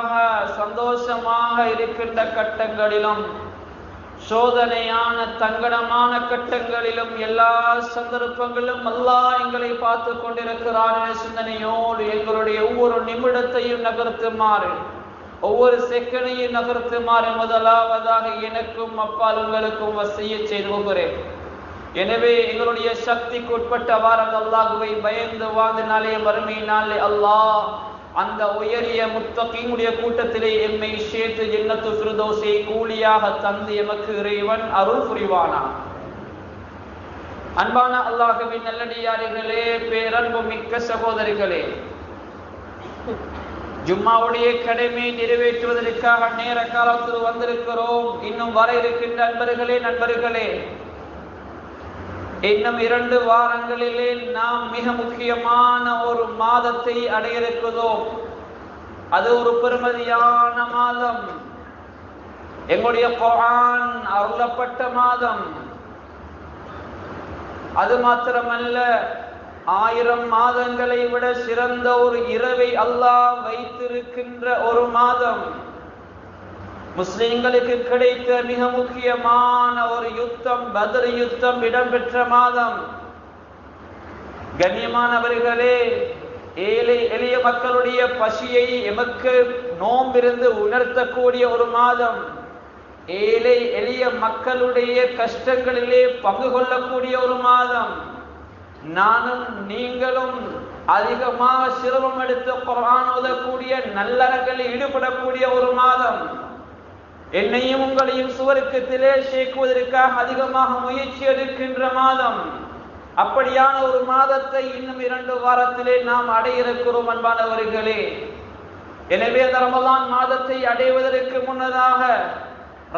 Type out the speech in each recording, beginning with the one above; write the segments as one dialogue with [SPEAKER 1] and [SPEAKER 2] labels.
[SPEAKER 1] மகிழ்ச்சியாக சந்தோஷமாக இருக்கின்ற கட்டங்களிலும் சோதனையான தங்கடமான கட்டங்களிலும் எல்லா சந்தர்ப்பங்களிலும் அல்லாஹ் எங்களை பார்த்து கொண்டிருக்கிறான் என்ற சிந்தனையோடு எங்களுடைய ஒவ்வொரு நிமிடத்தையும் நகர்த்துமாறு ஒவ்வொரு செகண்டையும் நகர்த்துமாறு முதலாவதாக எனக்கும் அப்பால் உங்களுக்கும் வசைய செய்து கொள்கிறேன். எனவே எங்களுடைய சக்திக்கு உட்பட்டவாறு அந்த அல்லாஹுவை பயந்து வாழ்ந்த நாளே வறுமை நாளே அல்லாஹ் அந்த உயரிய முத்தகையுடைய கூட்டத்திலே எம்மை சேர்த்து ஜன்னத்து ஃபிர்தௌஸை கூலியாக தந்து எமக்கு இறைவன் அருள் புரிவானா? அன்பான அல்லாஹுவின் நல்லடியார்களே பேரன்பு மிக்க சகோதரிகளே ஜும்மாவுடைய கடமை நிறைவேற்றுவதற்காக நேர காலத்தில் வந்திருக்கிறோம். இன்னும் வர இருக்கின்ற நண்பர்களே நண்பர்களே இன்னும் இரண்டு வாரங்களிலே நாம் மிக முக்கியமான ஒரு மாதத்தை அடைய இருக்கிறோம் அது ஒரு பெருமதியான மாதம். எங்களுடைய குரான் அருளப்பட்ட மாதம். அது மாத்திரமல்ல ஆயிரம் மாதங்களை விட சிறந்த ஒரு இரவை அல்லாஹ் வைத்திருக்கின்ற ஒரு மாதம். முஸ்லிம்களுக்கு கிடைத்த மிக முக்கியமான ஒரு யுத்தம் பதில் யுத்தம் இடம்பெற்ற மாதம். கண்ணியமானவர்களே ஏழை எளிய மக்களுடைய பசியை எமக்கு நோம்பிருந்து உணர்த்தக்கூடிய ஒரு மாதம். ஏழை எளிய மக்களுடைய கஷ்டங்களிலே பங்கு கொள்ளக்கூடிய ஒரு மாதம். நானும் நீங்களும் அதிகமாக சிரமம் எடுத்து குரான் உதக்கூடிய நல்லறங்களில் ஈடுபடக்கூடிய ஒரு மாதம். என்னையும் உங்களையும் சுவருக்கத்திலே சேர்க்குவதற்காக அதிகமாக முயற்சி எடுக்கின்ற மாதம். அப்படியான ஒரு மாதத்தை இன்னும் இரண்டு வாரத்திலே நாம் அடைய இருக்கிறோம் அன்பானவர்களே. எனவே அந்த ரமலான் மாதத்தை அடைவதற்கு முன்னதாக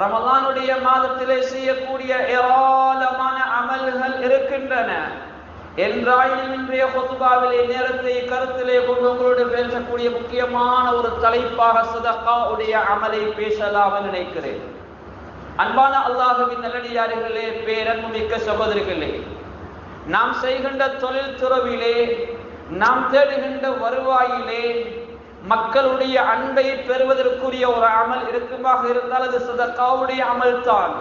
[SPEAKER 1] ரமலானுடைய மாதத்திலே செய்யக்கூடிய ஏராளமான அமல்கள் இருக்கின்றன. என்றாயினும் இன்றைய கொத்துபாவிலே நேரத்தை கருத்திலே கொண்டு உங்களோடு பேசக்கூடிய முக்கியமான ஒரு தலைப்பாக சதகா உடைய அமலை பேசலாம் நினைக்கிறேன். அன்பான அல்லாஹுவின் நல்லடியார்களே பேரன்பு மிக்க சகோதரிகளே நாம் செய்கின்ற தொழில் துறவிலே நாம் தேடுகின்ற வருவாயிலே மக்களுடைய அன்பை பெறுவதற்குரிய ஒரு அமல் இருக்குமாக இருந்தால் அது சதக்காவுடைய அமல் தான்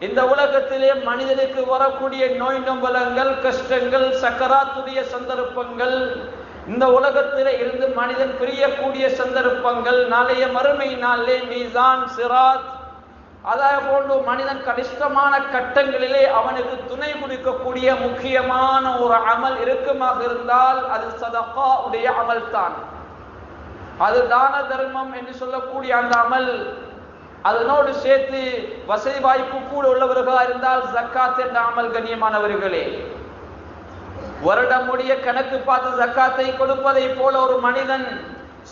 [SPEAKER 1] இந்த உலகத்திலே மனிதனுக்கு வரக்கூடிய நோய் நொம்பலங்கள் கஷ்டங்கள் சக்கராத்துடைய சந்தர்ப்பங்கள் இந்த உலகத்திலே இருந்து மனிதன் பிரியக்கூடிய சந்தர்ப்பங்கள் நாளைய மறுமை நாளிலே மீசான் சிராத் அதே போன்று மனிதன் கனிஷ்டமான கட்டங்களிலே அவனுக்கு துணை கொடுக்கக்கூடிய முக்கியமான ஒரு அமல் இருக்குமாக இருந்தால் அது சதப்பா உடைய அமல் தான் அது தான தர்மம் என்று சொல்லக்கூடிய அந்த அமல் அதனோடு சேர்த்து வசதி வாய்ப்பு கூட உள்ளவர்களாக இருந்தால் ஜக்காத் என்ற அமல் கண்ணியமானவர்களே. வருடமுடைய கணக்கு பார்த்து ஜக்காத்தை கொடுப்பதை போல ஒரு மனிதன்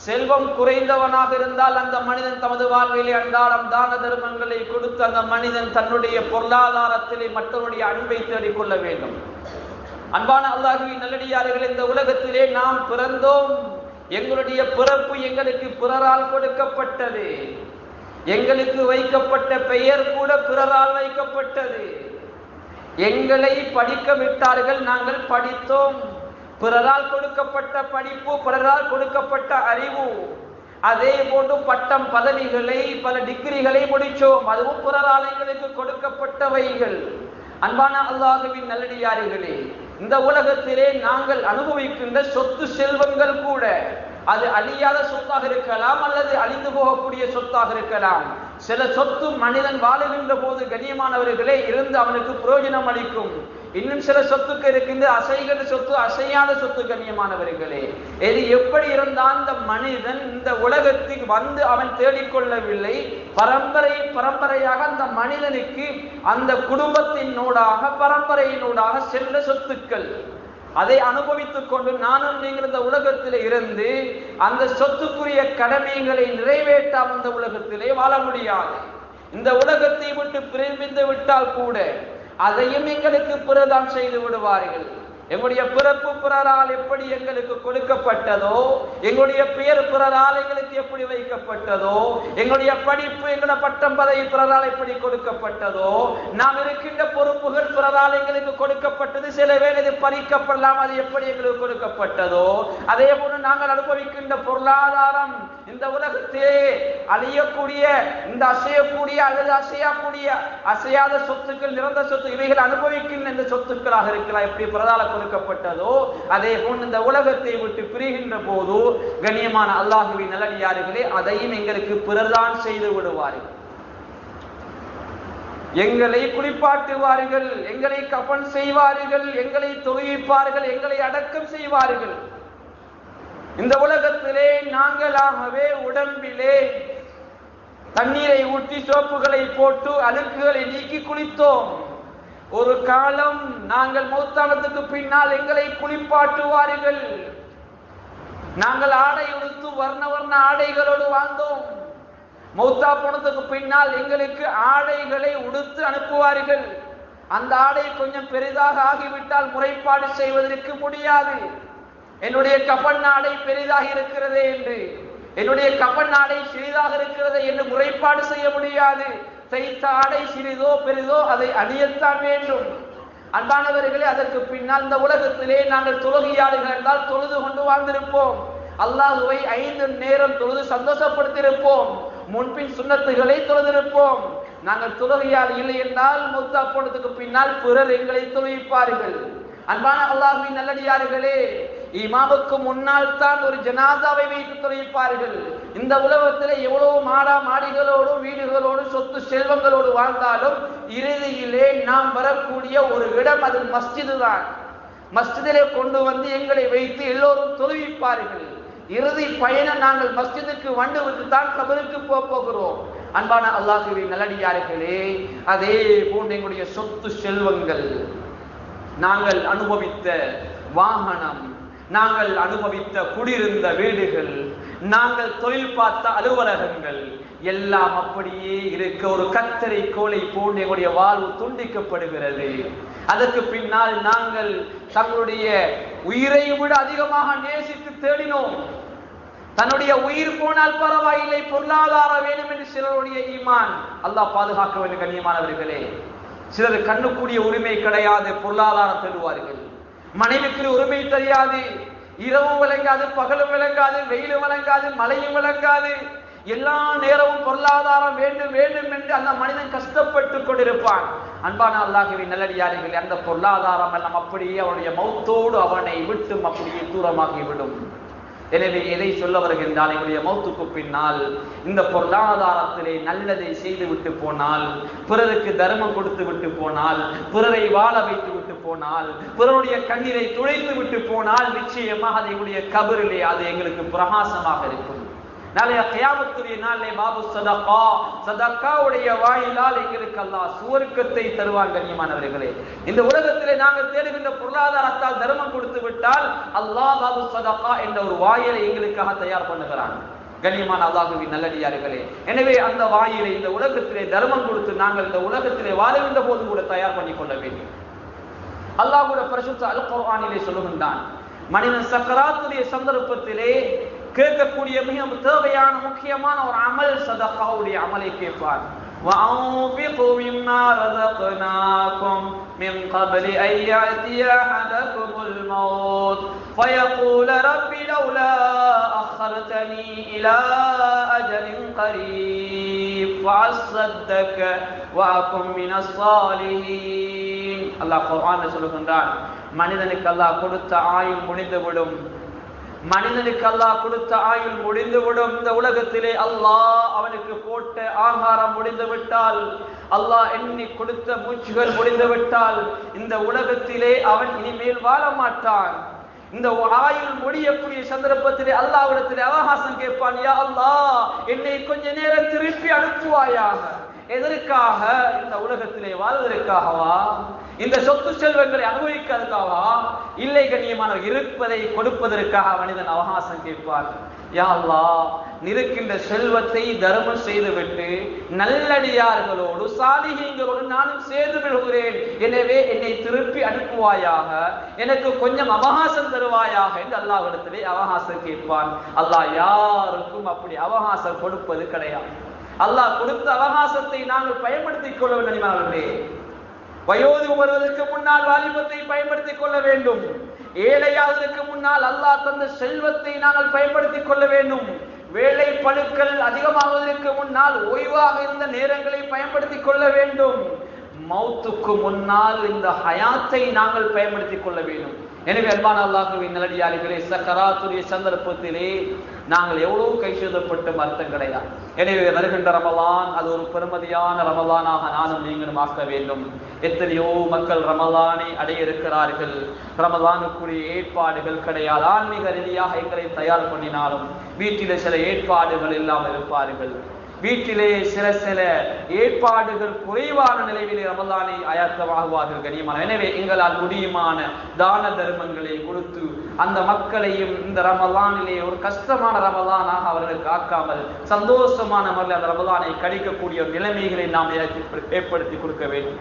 [SPEAKER 1] செல்வம் குறைந்தவனாக இருந்தால் அந்த மனிதன் தமது வாழ்விலே அன்றாடம் தான தர்மங்களை கொடுத்து அந்த மனிதன் தன்னுடைய பொருளாதாரத்திலே மற்றவருடைய அன்பை தேடிக்கொள்ள வேண்டும். அன்பான அல்லாஹுவின் நல்லடியார்கள் இந்த உலகத்திலே நாம் பிறந்தோம். எங்களுடைய பிறப்பு எங்களுக்கு பிறரால் கொடுக்கப்பட்டது. எங்களுக்கு வைக்கப்பட்ட பெயர் கூட பிறரால் வைக்கப்பட்டது. எங்களை படிக்க விட்டார்கள் நாங்கள் படித்தோம். பிறரால் கொடுக்கப்பட்ட படிப்பு பிறரால் கொடுக்கப்பட்ட அறிவு. அதே போன்று பட்டம் பதவிகளை பல டிகிரிகளை முடிச்சோம் அதுவும் பிறரால் எங்களுக்கு கொடுக்கப்பட்டவைகள். அன்பான அல்லாஹுவின் நல்லடியாரிகளே இந்த உலகத்திலே நாங்கள் அனுபவிக்கின்ற சொத்து செல்வங்கள் கூட அது அழியாத சொத்தாக இருக்கலாம் அல்லது அழிந்து போகக்கூடிய சொத்தாக இருக்கலாம். சில சொத்து மனிதன் வாழுகின்ற போது கண்ணியமானவர்களே இருந்து அவனுக்கு பிரயோஜனம் அளிக்கும். இன்னும் சில சொத்துக்கு இருக்கின்ற அசைகிற சொத்து அசையாத சொத்து கண்ணியமானவர்களே. இது எப்படி இருந்தால் அந்த மனிதன் இந்த உலகத்துக்கு வந்து அவன் தேடிக்கொள்ளவில்லை. பரம்பரை பரம்பரையாக அந்த மனிதனுக்கு அந்த குடும்பத்தினூடாக பரம்பரையினூடாக செல்ல சொத்துக்கள். அதை அனுபவித்துக் கொண்டு நானும் நீங்கள் இந்த உலகத்தில் இருந்து அந்த சொத்துக்குரிய கடமைகளை நிறைவேற்றாமல் இந்த உலகத்திலே வாழ முடியாது. இந்த உலகத்தை விட்டு பிரிந்து விட்டால் கூட அதையும் எங்களுக்கு பிறதான் செய்து விடுவார்கள். எங்களுடைய பிறப்பு பிறரால் எப்படி எங்களுக்கு கொடுக்கப்பட்டதோ எங்களுடைய பெயர் பிறரால் எங்களுக்கு எப்படி வைக்கப்பட்டதோ எங்களுடைய படிப்பு எங்களோட பட்டம் பதவி பிறரால் எப்படி கொடுக்கப்பட்டதோ நாம் இருக்கின்ற பொறுப்புகள் பிறரால் எங்களுக்கு கொடுக்கப்பட்டது. சில வேலை இது பறிக்கப்படலாம் அது எப்படி எங்களுக்கு கொடுக்கப்பட்டதோ அதே போல நாங்கள் அனுபவிக்கின்ற பொருளாதாரம் இந்த உலகத்திலே அழியக்கூடிய இந்த அசையக்கூடிய அல்லது அசையக்கூடிய அசையாத சொத்துக்கள் நிறந்த சொத்து இவைகள் அனுபவிக்கின்ற இந்த சொத்துக்களாக இருக்கலாம். எப்படி பிரதால கொடுக்கப்பட்டதோ அதே போன்று இந்த உலகத்தை விட்டு பிரிகின்ற போது கண்ணியமான அல்லாஹுவின் நல்லடியார்களே அதையும் எங்களுக்கு பிறர்தான் செய்து விடுவார்கள். எங்களை குளிப்பாட்டுவார்கள் எங்களை கபன் செய்வார்கள் எங்களை தொழுவிப்பார்கள் எங்களை அடக்கம் செய்வார்கள். இந்த உலகத்திலே நாங்களாகவே உடம்பிலே தண்ணீரை ஊற்றி சோப்புகளை போட்டு அழுக்குகளை நீக்கி குளித்தோம். ஒரு காலம் நாங்கள் மௌத்தானத்துக்கு பின்னால் எங்களை குளிப்பாட்டுவார்கள். நாங்கள் ஆடை உடுத்து வர்ண வர்ண ஆடைகளோடு வாழ்ந்தோம். மௌத்தா போனதுக்கு பின்னால் எங்களுக்கு ஆடைகளை உடுத்து அனுப்புவார்கள். அந்த ஆடை கொஞ்சம் பெரிதாக ஆகிவிட்டால் முறைப்பாடு செய்வதற்கு முடியாது. என்னுடைய கபன் ஆடை பெரிதாக இருக்கிறதே என்று. என்னுடைய கபன் ஆடை சிறிதாக இருக்கிறது என்று முறைப்பாடு செய்ய முடியாது. தைத்த ஆடை சிறிதோ பெரிதோ அதை அணியத்தான் வேண்டும். அன்பானவர்களே அதற்கு பின்னால் இந்த உலகத்திலே நாங்கள் துலகியாடுகள் என்றால் தொழுது கொண்டு வாழ்ந்திருப்போம். அல்லாஹுவை ஐந்து நேரம் தொழுது சந்தோஷப்படுத்தியிருப்போம். முன்பின் சுண்ணத்துகளை தொழுதிருப்போம். நாங்கள் தொழுகையால் இல்லை என்றால் முத்தா போனதுக்கு பின்னால் பிறர் எங்களை தொழுவிப்பார்கள் அன்பான அல்லாஹுவின் நல்லடியார்களே இமாமுக்கு முன்னால் தான் ஒரு ஜனாதாவை வைத்து துறையிப்பார்கள். இந்த உலகத்தில் எவ்வளவு மாடா மாடிகளோடும் வீடுகளோடும் சொத்து செல்வங்களோடு வாழ்ந்தாலும் இறுதியிலே நாம் வரக்கூடிய ஒரு இடம் அது மஸ்ஜிது தான் மஸ்ஜிதிலே கொண்டு வந்து எங்களை வைத்து எல்லோரும் தொழுவிப்பார்கள். இறுதி பயணம் நாங்கள் மஸ்ஜிதுக்கு வந்து விட்டு தான் கபருக்கு போக போகிறோம். அன்பான அல்லாஹுவின் நல்லடியார்களே அதே போன்று எங்களுடைய சொத்து செல்வங்கள். நாங்கள் அனுபவித்த வாகனம் நாங்கள் அனுபவித்த குடியிருந்த வீடுகள் நாங்கள் தொழில் பார்த்த அலுவலகங்கள் எல்லாம் அப்படியே இருக்க ஒரு கத்தரை கோலை போன்று எங்களுடைய வாழ்வு துண்டிக்கப்படுகிறது. அதற்கு பின்னால் நாங்கள் தங்களுடைய உயிரை விட அதிகமாக நேசித்து தேடினோம். தன்னுடைய உயிர் போனால் பரவாயில்லை பொருளாதாரம் வேண்டும் என்று சிலருடைய ஈமான். அல்லாஹ் பாதுகாக்க வேண்டும் கண்ணியமானவர்களே. சிலர் கண்ணுக்கூடிய உரிமை கிடையாது பொருளாதாரம் தேடுவார்கள். மனைவிக்கு உரிமை தெரியாது. இரவும் விளங்காது பகலும் விளங்காது வெயிலும் விளங்காது மழையும் விளங்காது. எல்லா நேரமும் பொருளாதாரம் வேண்டும் வேண்டும் என்று அந்த மனிதன் கஷ்டப்பட்டு கொண்டிருப்பான். அன்பான அல்லாஹுவின் நல்லடியார்கள் அந்த பொருளாதாரம் எல்லாம் அப்படியே அவனுடைய மௌத்தோடு அவனை விட்டும் அப்படியே தூரமாகிவிடும். விடும் எனவே எதை சொல்ல வருகின்றால் எங்களுடைய மௌத்துக்கு பின்னால் இந்த பொருளாதாரத்திலே நல்லதை செய்து விட்டு போனால் பிறருக்கு தர்மம் கொடுத்து விட்டு போனால் பிறரை வாழ வைத்து விட்டு போனால் பிறருடைய கண்ணீரை துடைத்து விட்டு போனால் நிச்சயமாக அதை கபரிலே அது எங்களுக்கு பிரகாசமாக இருக்கும். நாளைய கயாமத்துடைய நாளிலே பாபு சதகா சதக்காவுடைய வாயிலால் எங்களுக்கு அல்லாஹ் சுவர்க்கத்தை தருவான் கண்ணியமானவர்களே. இந்த உலகத்திலே நாங்கள் தேடுகின்ற பொருளாதாரத்தால் தர்மம் கொடுத்து விட்டால் அல்லாஹ் பாபு சதகா என்ற ஒரு வாயிலை எங்களுக்காக தயார் பண்ணுகிறான். கண்ணியமான அல்லாஹுவின் நல்லடியார்களே எனவே அந்த வாயிலை இந்த உலகத்திலே தர்மம் கொடுத்து நாங்கள் இந்த உலகத்திலே வாழுகின்ற போது கூட தயார் பண்ணி கொள்ள வேண்டும். அல்லாஹ் பிரசுத்த பரிசுத்த அல் குர்ஆனிலே சொல்லுகின்றான் மனிதன் சக்கராத்துடைய சந்தர்ப்பத்திலே கேட்கக்கூடிய மிக தேவையான முக்கியமான ஒரு அமல் சதகாவுடைய அமலை கேட்பார் وأنفقوا مما رزقناكم من قبل أن يأتي أحدكم الموت فيقول رب لولا أخرتني إلى أجل قريب فأصدق وأكن من الصالحين الله قرآن சொல்லுகின்றான் மனிதனுக்கு அல்லாஹ் கொடுத்த ஆயுள் முடிந்துவிடும் மனிதனுக்கு அல்லாஹ் கொடுத்த ஆயுள் முடிந்துவிடும். இந்த உலகத்திலே அல்லாஹ் அவனுக்கு போட்ட ஆகாரம் முடிந்து விட்டால் அல்லாஹ் எண்ணி கொடுத்த மூச்சுகள் முடிந்து விட்டால் இந்த உலகத்திலே அவன் இனிமேல் வாழ மாட்டான். இந்த ஆயுள் முடியக்கூடிய சந்தர்ப்பத்திலே அல்லாவிடத்திலே அவகாசம் கேட்பான் யா அல்லாஹ் என்னை கொஞ்ச நேரம் திருப்பி அனுப்புவாயாக? எதற்காக? இந்த உலகத்திலே வாழ்வதற்காகவா? இந்த சொத்து செல்வங்களை அனுபவிக்கிறதுக்காகவா இல்லை கண்ணியமானவர் இருப்பதை கொடுப்பதற்காக மனிதன் அவகாசம் கேட்பார் யா அல்லாஹ் நிற்கின்ற செல்வத்தை தர்மம் செய்துவிட்டு நல்லடியார்களோடு சாலிகங்களோடு நானும் சேர்ந்து விடுகிறேன். எனவே என்னை திருப்பி அனுப்புவாயாக எனக்கு கொஞ்சம் அவகாசம் தருவாயாக என்று அல்லாஹ்விடத்திலே அவகாசம் கேட்பான். அல்லாஹ் யாருக்கும் அப்படி அவகாசம் கொடுப்பது கிடையாது. அல்லாஹ் கொடுத்த அவகாசத்தை நாங்கள் பயன்படுத்திக் கொள்ள வேண்டும் வயோதி வருவதற்கு முன்னால் வாலிபத்தை பயன்படுத்திக் கொள்ள வேண்டும். ஏழையாவதற்கு முன்னால் அல்லாஹ் தந்த செல்வத்தை நாங்கள் பயன்படுத்திக் கொள்ள வேண்டும். வேலை பழுக்கள் அதிகமாவதற்கு முன்னால் ஓய்வாக இருந்த நேரங்களை பயன்படுத்திக் கொள்ள வேண்டும். மௌத்துக்கு முன்னால் இந்த ஹயாத்தை நாங்கள் பயன்படுத்திக் கொள்ள வேண்டும். எனவே அன்பான அல்லாஹுவின் நிலடியாளிகளே சக்கராத்துடைய சந்தர்ப்பத்திலே நாங்கள் எவ்வளவு கைசூதப்பட்டு அர்த்தம் கிடையாது எனவே வருகின்ற ரமலான் அது ஒரு பெருமதியான ரமலானாக நானும் நீங்களும் ஆக்க வேண்டும். எத்தனையோ மக்கள் ரமலானை அடைய இருக்கிறார்கள் ரமலானுக்குரிய ஏற்பாடுகள் கிடையாது. ஆன்மீக ரீதியாக எங்களை தயார் பண்ணினாலும் வீட்டிலே சில ஏற்பாடுகள் இல்லாமல் இருப்பார்கள். வீட்டிலே சில சில ஏற்பாடுகள் குறைவான நிலையிலே ரமலானை அயாத்தமாகுவார்கள் கனியமான. எனவே எங்களால் முடியுமான தான தர்மங்களை கொடுத்து அந்த மக்களையும் இந்த ரமலானிலே ஒரு கஷ்டமான ரமலானாக அவர்களுக்கு ஆக்காமல் சந்தோஷமான முறையில் அந்த ரமலானை கழிக்கக்கூடிய நிலைமைகளை நாம் ஏற்படுத்தி கொடுக்க வேண்டும்.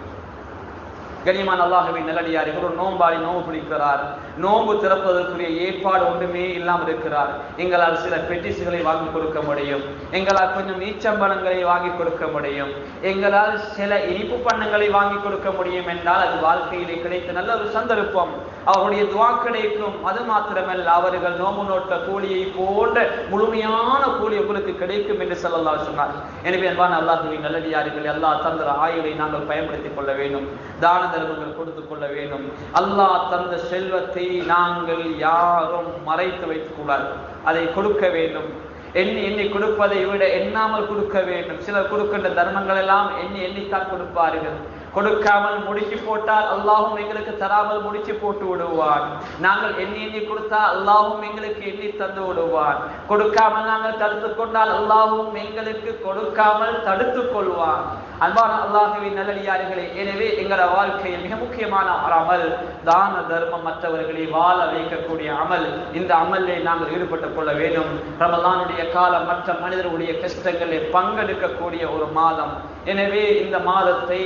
[SPEAKER 1] கனிமான் அல்லாஹவின் நல்லடியார் ஒரு நோம்பாடி நோம்பு பிடிக்கிறார். நோம்பு திறப்பதற்குரிய ஏற்பாடு ஒன்றுமே இல்லாமல் இருக்கிறார். எங்களால் சில பெட்டிஸ்களை வாங்கி கொடுக்க முடியும். எங்களால் கொஞ்சம் நீச்சம்பளங்களை வாங்கி கொடுக்க முடியும். எங்களால் சில இனிப்பு பண்ணங்களை வாங்கி கொடுக்க முடியும் என்றால் அது வாழ்க்கையிலே கிடைத்த நல்ல ஒரு சந்தர்ப்பம். அவருடைய துவா கிடைக்கும். அது மாத்திரமல்ல அவர்கள் நோம்பு நோட்ட கூலியை போன்ற முழுமையான கூலி உங்களுக்கு கிடைக்கும் என்று சொல்லலாம் சொன்னார். எனவே அன்பான அல்லாஹுவின் நல்லடியார்கள் எல்லா தந்திர ஆயுளை நாங்கள் பயன்படுத்திக் கொள்ள வேண்டும். தான தர்மங்கள் கொடுத்துக் கொள்ள வேண்டும். அல்லாஹ் தந்த செல்வத்தை நாங்கள் யாரும் மறைத்து வைத்துக் கூடாது அதை கொடுக்க வேண்டும். எண்ணி எண்ணி கொடுப்பதை விட எண்ணாமல் கொடுக்க வேண்டும். சிலர் கொடுக்கின்ற தர்மங்கள் எல்லாம் எண்ணி எண்ணித்தான் கொடுப்பார்கள். கொடுக்காமல் முடிச்சு போட்டால் அல்லாஹும் எங்களுக்கு தராமல் முடிச்சு போட்டு விடுவான். நாங்கள் எண்ணி எண்ணி கொடுத்தா அல்லாஹும் எங்களுக்கு எண்ணி தந்து விடுவான். கொடுக்காமல் நாங்கள் தடுத்து கொண்டால் அல்லாஹும் எங்களுக்கு கொடுக்காமல் தடுத்து கொள்வான். அன்பான அல்லாஹுவின் நல்லடியார்களே எனவே எங்கள வாழ்க்கையில் மிக முக்கியமான ஒரு அமல் தான தர்மம் மற்றவர்களை வாழ வைக்கக்கூடிய அமல். இந்த அமலில் நாங்கள் ஈடுபட்டுக் கொள்ள வேண்டும். ரமலானுடைய காலம் மற்ற மனிதர்களுடைய கஷ்டங்களில் பங்கெடுக்கக்கூடிய ஒரு மாதம். எனவே இந்த மாதத்தை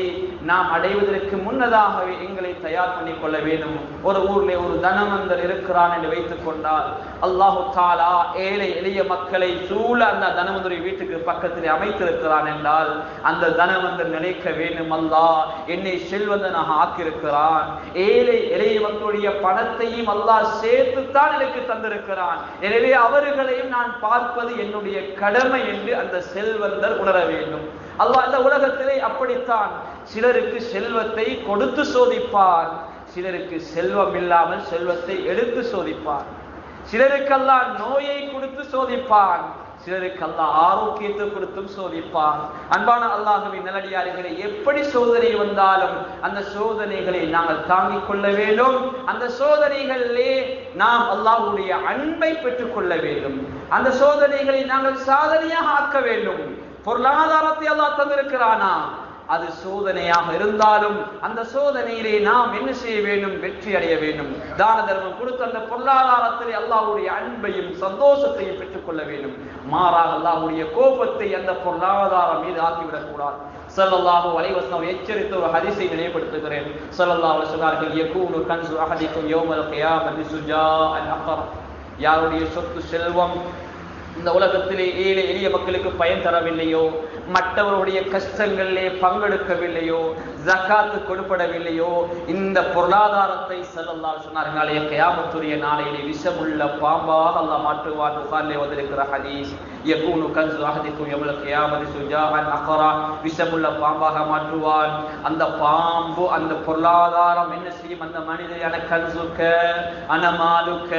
[SPEAKER 1] நாம் அடைவதற்கு முன்னதாகவே எங்களை தயார் பண்ணி கொள்ள வேண்டும். ஒரு ஊர்ல ஒரு தனவந்தர் இருக்கிறான் என்று வைத்துக் கொண்டால் அல்லாஹு தாலா ஏழை எளிய மக்களை சூழ அந்த தனவந்தரை வீட்டுக்கு பக்கத்தில் அமைத்திருக்கிறான் என்றால் அந்த தனவந்தர் நினைக்க வேண்டும் அல்லாஹ் என்னை செல்வந்தனாக ஆக்கியிருக்கிறான். ஏழை எளிய மக்களுடைய பணத்தையும் அல்லாஹ் சேர்த்துத்தான் எனக்கு தந்திருக்கிறான். எனவே அவர்களையும் நான் பார்ப்பது என்னுடைய கடமை என்று அந்த செல்வந்தர் உணர வேண்டும். அல்லாஹ் இந்த உலகத்திலே அப்படித்தான். சிலருக்கு செல்வத்தை கொடுத்து சோதிப்பார். சிலருக்கு செல்வம் இல்லாமல் செல்வத்தை எடுத்து சோதிப்பார். சிலருக்கெல்லாம் நோயை கொடுத்து சோதிப்பான் சிலருக்கு அல்லாஹ் ஆரோக்கியத்தை கொடுத்தும் சோதிப்பான். அன்பான அல்லாஹுவின் நல்லடியாரிகளை எப்படி சோதனை வந்தாலும் அந்த சோதனைகளை நாங்கள் தாங்கிக் கொள்ள வேண்டும். அந்த சோதனைகளிலே நாம் அல்லாஹுடைய அன்பை பெற்றுக் கொள்ள வேண்டும். அந்த சோதனைகளை நாங்கள் சாதனையாக ஆக்க வேண்டும். பொருளாதாரத்தை அல்லாஹ் தந்திருக்கிறானா? அது சோதனையாக இருந்தாலும் அந்த சோதனையிலே நாம் என்ன செய்ய வேண்டும்? வெற்றி அடைய வேண்டும். தான தர்மம் கொடுத்த அந்த பொருளாதாரத்தில் அல்லாவுடைய அன்பையும் சந்தோஷத்தையும் பெற்றுக்கொள்ள வேண்டும். மாறாக அல்லாவுடைய கோபத்தை அந்த பொருளாதாரம் மீது ஆக்கிவிடக் கூடாது. ஸல்லல்லாஹு அலைஹி எச்சரித்து எச்சரித்த ஒரு ஹரிசை நினைவுபடுத்துகிறேன். சல்லல்லாஹு சொன்னார்கள் யகூனு கன்சு அஹதிக்கும் யௌமல் கியாமத்தி சுஜாஅன் அக்ரா யாருடைய சொத்து செல்வம் இந்த உலகத்திலே ஏழை எளிய மக்களுக்கு பயன் தரவில்லையோ? மற்றவருடைய கஷ்டங்களிலே பங்கெடுக்கவில்லையோ? ஜக்காத்து கொடுப்படவில்லையோ? இந்த பொருளாதாரத்தை செல்லல்லா சொன்னார்களே கயாமத்துரிய நாளையிலே விஷமுள்ள பாம்பாக அல்ல மாற்றுவான். புகாரிலே வந்திருக்கிற ஹதீஸ் யகூனு கஞ்சு அகதிக்கும் எவ்வளவு கயாமதி சுஜாஅன் அகரா விஷமுள்ள பாம்பாக மாற்றுவான். அந்த பாம்பு அந்த பொருளாதாரம் என்ன செய்யும்? அந்த மனிதரான கஞ்சுக்க அனமாலுக்க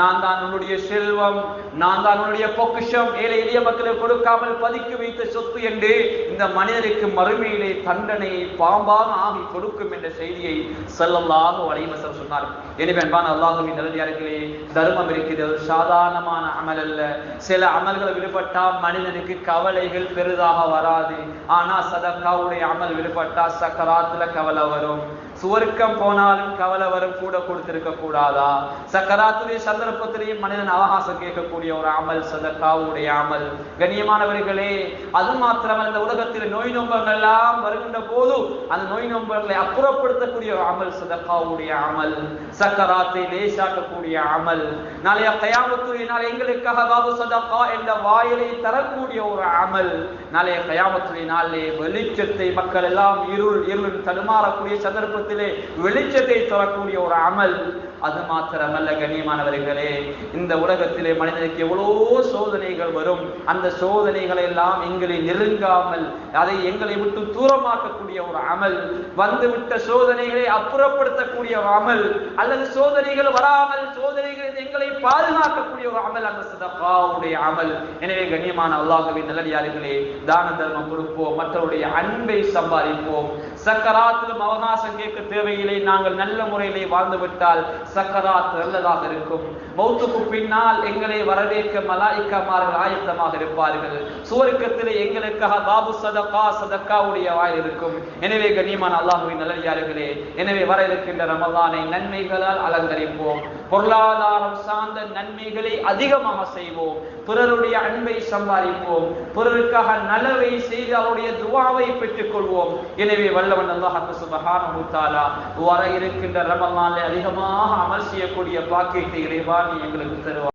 [SPEAKER 1] நான் தான் உன்னுடைய செல்வம் நான் தான் உன்னுடைய பொக்கிஷம் ஏழை எளிய மக்களுக்கு கொடுக்காமல் பதுக்கி வைத்த சொத்து என்று இந்த மனிதருக்கு மறுமையிலே தண்டனையை பாம்பாக ஆகி கொடுக்கும் என்ற செய்தியை செல்லல்லாக வலைவசம் சொன்னார். எனவே அன்பான அல்லாஹுவின் நிலையார்களே தர்மம் இருக்கிறது ஒரு சாதாரணமான அமல் அல்ல. சில அமல்கள் விடுபட்டால் மனிதனுக்கு கவலைகள் பெரிதாக வராது. ஆனால் சதக்காவுடைய அமல் விடுபட்டால் சக்கராத்துல கவலை வரும். சுவர்க்கம் போனாலும் கவலை வரும் கூட கொடுத்திருக்க கூடாதா? சக்கராத்துடைய சந்தர்ப்பத்திலையும் மனிதன் அவகாசம் கேட்கக்கூடிய ஒரு அமல் சதக்காவுடைய அமல். கண்ணியமானவர்களே அது மாத்திரமல்ல இந்த உலகத்தில் நோய் நொம்பங்கள் எல்லாம் வருகின்ற போது அந்த நோய் நொம்பங்களை அப்புறப்படுத்தக்கூடிய ஒரு அமல் சதக்காவுடைய அமல். சக்கராத்தை லேசாக்கக்கூடிய அமல். நாளைய கயாமத்துடைய எங்களுக்காக பாபு சதக்கா என்ற வாயிலை தரக்கூடிய ஒரு அமல். நாளைய கயாமத்துடைய நாளிலே வெளிச்சத்தை மக்கள் எல்லாம் இருள் இருள் தடுமாறக்கூடிய சந்தர்ப்பத்தை சமூகத்திலே வெளிச்சத்தை தரக்கூடிய ஒரு அமல் அது மாத்திரமல்ல கண்ணியமானவர்களே. இந்த உலகத்திலே மனிதனுக்கு எவ்வளவோ சோதனைகள் வரும். அந்த சோதனைகளை எல்லாம் எங்களை நெருங்காமல் அதை எங்களை விட்டு தூரமாக்கக்கூடிய ஒரு அமல் வந்துவிட்ட சோதனைகளை அப்புறப்படுத்தக்கூடிய ஒரு அமல் அல்லது சோதனைகள் வராமல் சோதனைகள் எங்களை பாதுகாக்கக்கூடிய ஒரு அமல் அந்த சிதப்பாவுடைய அமல். எனவே கண்ணியமான அல்லாஹவின் நல்லடியார்களே தான தர்மம் கொடுப்போம் மற்றவருடைய அன்பை சம்பாதிப்போம். சக்கராத்திலும் அவகாசம் கேட்க தேவையில்லை. நாங்கள் நல்ல முறையிலே வாழ்ந்துவிட்டால் சக்கராத் நல்லதாக இருக்கும். மௌத்துக்கு பின்னால் எங்களை வரவேற்க மலாய்க்கமார்கள் ஆயத்தமாக இருப்பார்கள். சுவர்க்கத்திலே எங்களுக்காக பாபு சதகா சதக்காவுடைய வாயில் இருக்கும். எனவே கண்ணியமான அல்லாஹுவின் நல்லே எனவே வர இருக்கின்ற ரமலானை நன்மைகளால் அலங்கரிப்போம். பொருளாதாரம் சார்ந்த நன்மைகளை அதிகமாக செய்வோம். பிறருடைய அன்பை சம்பாதிப்போம். பிறருக்காக நலவை செய்து அவருடைய துவாவை பெற்றுக் கொள்வோம் எனவே வல்ல நல்லவன் அல்லாஹ் சுபஹானஹு தஆலா வர இருக்கின்ற ரமலானை அதிகமாக அமல் செய்யக்கூடிய பாக்கியத்தை இறைவா நீ எங்களுக்கு தருவார்.